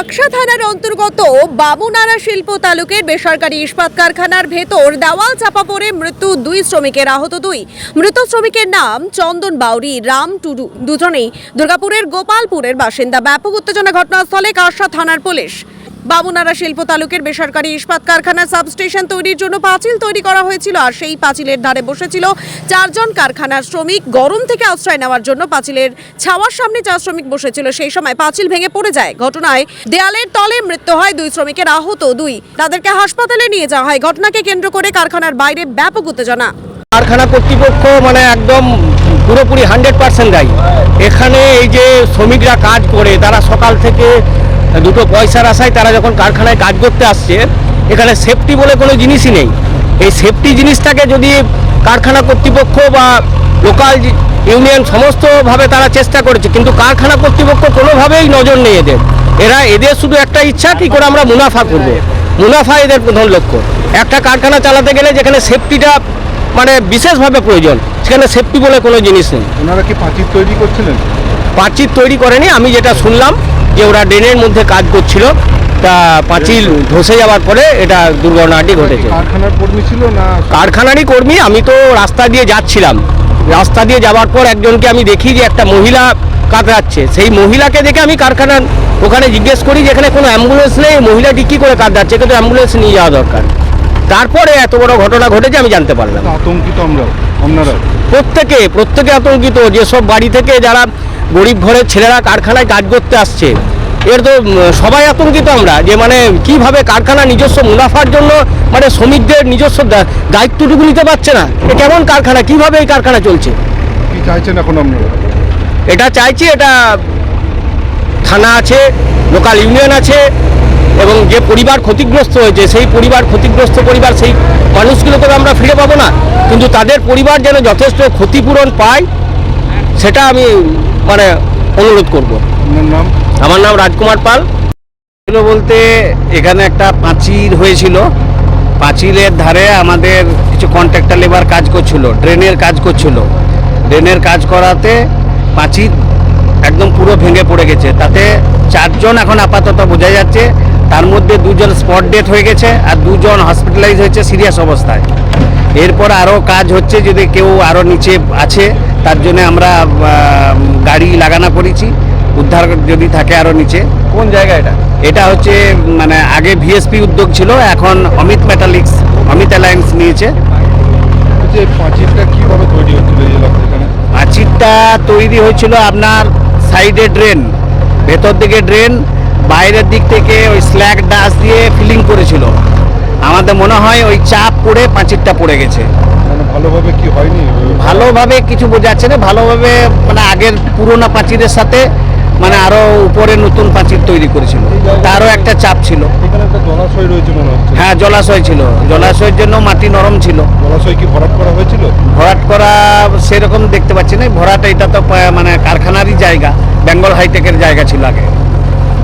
বাক্সা থানার অন্তর্গত বাবুনারা শিল্প তালুকের বেসরকারি ইস্পাত কারখানার ভেতর দেওয়াল চাপা পড়ে মৃত্যু দুই শ্রমিকের আহত দুই। মৃত শ্রমিকের নাম চন্দন বাউরি, রাম টুডু। দুজনেই দুর্গাপুরের গোপালপুরের বাসিন্দা। ব্যাপক উত্তেজনা ঘটনাস্থলে কাশা থানার পুলিশ। বাবুনারা শিল্প তালুকের বেসরকারি ইস্পাত কারখানার সাবস্টেশন তৈরির জন্য পাঁচিল তৈরি করা হয়েছিল, আর সেই পাঁচিলের ধারে বসেছিল চারজন কারখানার শ্রমিক। গরম থেকে আশ্রয় নেওয়ার জন্য পাঁচিলের ছাওয়ার সামনে চার শ্রমিক বসেছিল। সেই সময় পাঁচিল ভেঙে পড়ে যায়। ঘটনায় দেয়ালের তলে মৃত্যু হয় দুই শ্রমিকের আহত দুই। তাদেরকে হাসপাতালে নিয়ে যাওয়া হয়। ঘটনাকে কেন্দ্র করে কারখানার বাইরে ব্যাপক উত্তেজনা। কারখানা কর্তৃপক্ষ মানে একদম পুরোপুরি হান্ড্রেড পার্সেন্ট দায়ী। এখানে এই যে শ্রমিকরা কাজ করে, তারা সকাল থেকে দুটো পয়সার আশায় তারা যখন কারখানায় কাজ করতে আসছে, এখানে সেফটি বলে কোনো জিনিসই নেই। এই সেফটি জিনিসটাকে যদি কারখানা কর্তৃপক্ষ বা লোকাল ইউনিয়ন সমস্তভাবে তারা চেষ্টা করেছে, কিন্তু কারখানা কর্তৃপক্ষ কোনোভাবেই নজর নেই এদের। এরা, এদের শুধু একটা ইচ্ছা, কী করে আমরা মুনাফা করব? মুনাফা এদের প্রধান লক্ষ্য। একটা কারখানা চালাতে গেলে যেখানে সেফটিটা মানে বিশেষভাবে প্রয়োজন, সেখানে সেফটি বলে কোনো জিনিস নেই। ওনারা কি পাঁচিল তৈরি করছিলেন? পাঁচিল তৈরি করেনি আমি যেটা শুনলাম যে ওরা ড্রেনের মধ্যে কাজ করছিল তা পাঁচিল ধসে যাওয়ার পরে এটা দুর্ঘটনাটি ঘটেছে। কারখানার কর্মী ছিল না? কারখানারই কর্মী আমি তো রাস্তা দিয়ে যাচ্ছিলাম। রাস্তা দিয়ে যাওয়ার পর একজনকে আমি দেখি যে একটা মহিলা কাতরাচ্ছে। সেই মহিলাকে দেখে আমি কারখানার ওখানে জিজ্ঞেস করি যে এখানে কোনো অ্যাম্বুলেন্স নেই মহিলাটি কী করে কাতরাচ্ছে? কিন্তু অ্যাম্বুলেন্স নিয়ে যাওয়া দরকার। তারপরে এত বড় ঘটনা ঘটেছে আমি জানতে পারলাম। আতঙ্কিত আমরা আপনারা প্রত্যেকে প্রত্যেকে আতঙ্কিত। যেসব বাড়ি থেকে যারা গরিব ঘরের ছেলেরা কারখানায় কাজ করতে আসছে। এর তো সবাই আতঙ্কিত আমরা যে মানে কীভাবে কারখানা নিজস্ব মুনাফার জন্য মানে শ্রমিকদের নিজস্ব দায়িত্বটুকু নিতে পারছে না। এ কেমন কারখানা কীভাবে এই কারখানা চলছে? কি চাইছেন এখন আপনারা এটা চাইছি এটা থানা আছে লোকাল ইউনিয়ন আছে এবং যে পরিবার ক্ষতিগ্রস্ত হয়েছে সেই পরিবার ক্ষতিগ্রস্ত পরিবার সেই মানুষগুলোকে আমরা ফিরে পাবো না। কিন্তু তাদের পরিবার যেন যথেষ্ট ক্ষতিপূরণ পায় সেটা আমি মানে অনুরোধ করব। আপনার নাম? আমার নাম রাজকুমার পাল। বলতে এখানে একটা পাঁচিল হয়েছিল। পাঁচিলের ধারে আমাদের কিছু কন্ট্রাক্টর লেবার কাজ করছিল ড্রেনের কাজ করছিল। ড্রেনের কাজ করাতে পাঁচিল একদম পুরো ভেঙে পড়ে গেছে। তাতে চারজন এখন আপাতত বোঝা যাচ্ছে তার মধ্যে দুজন স্পট ডেট হয়ে গেছে আর দুজন হসপিটালাইজ হয়েছে সিরিয়াস অবস্থায়। এরপর আরও কাজ হচ্ছে যদি কেউ আরও নিচে আছে তার জন্য আমরা গাড়ি লাগানো করেছি। উদ্ধার যদি থাকে আরও নিচে। কোন জায়গা এটা? এটা হচ্ছে মানে আগে ভিএসপি উদ্যোগ ছিল এখন অমিত মেটালিক্স অমিত অ্যালায়েন্স নিয়েছে। যে পাঁচিলটা কীভাবে তৈরি হচ্ছিল প্রাচীরটা তৈরি হয়েছিল আপনার সাইডে ড্রেন ভেতর দিকে ড্রেন বাইরের দিক থেকে ওই স্ল্যাগ ডাস দিয়ে ফিলিং করেছিল। আমাদের মনে হয় ওই চাপ পড়ে পাঁচিরটা পড়ে গেছে। ভালোভাবে কি হয়নি? ভালোভাবে কিছু বোঝাচ্ছে না ভালোভাবে মানে আগের পুরোনো পাঁচিরের সাথে মানে আরও উপরে নতুন পাঁচির তৈরি করেছিল। তারও একটা চাপ ছিল। জলাশয় রয়েছে মনে হচ্ছে। হ্যাঁ জলাশয় ছিল। জলাশয়ের জন্য মাটি নরম ছিল। জলাশয় কি ভরাট করা হয়েছিল? ভরাট করা সেরকম দেখতে পাচ্ছি না। ভরাট এটা তো মানে কারখানারই জায়গা বেঙ্গল হাইটেকের জায়গা ছিল আগে।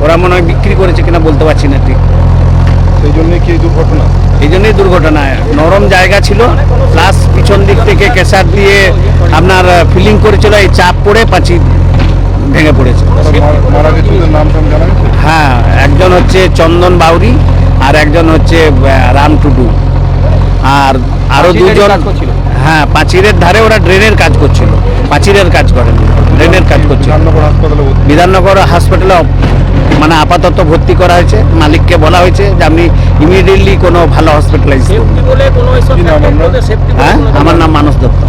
ওরা মনে হয় বিক্রি করেছে কিনা বলতে পারছি না ঠিক। সেই জন্যই কি এই দুর্ঘটনা? এই জন্যই দুর্ঘটনা। নরম জায়গা ছিল প্লাস পিছন দিক থেকে কেসার দিয়ে আপনার ফিলিং করেছিল এই চাপ পড়ে পাঁচি ভেঙে পড়েছে। হ্যাঁ একজন হচ্ছে চন্দন বাউরি আর একজন হচ্ছে রাম টুডু। আর আরও দুজন? হ্যাঁ পাঁচিরের ধারে ওরা ড্রেনের কাজ করছিল। পাঁচিরের কাজ করেন ড্রেনের কাজ করছিল। বিধাননগর হাসপাতালে মানে আপাতত ভর্তি করা হয়েছে। মালিককে বলা হয়েছে যে আপনি ইমিডিয়েটলি কোনো ভালো হসপিটালাইজ? হ্যাঁ আমার নাম মানস দত্ত।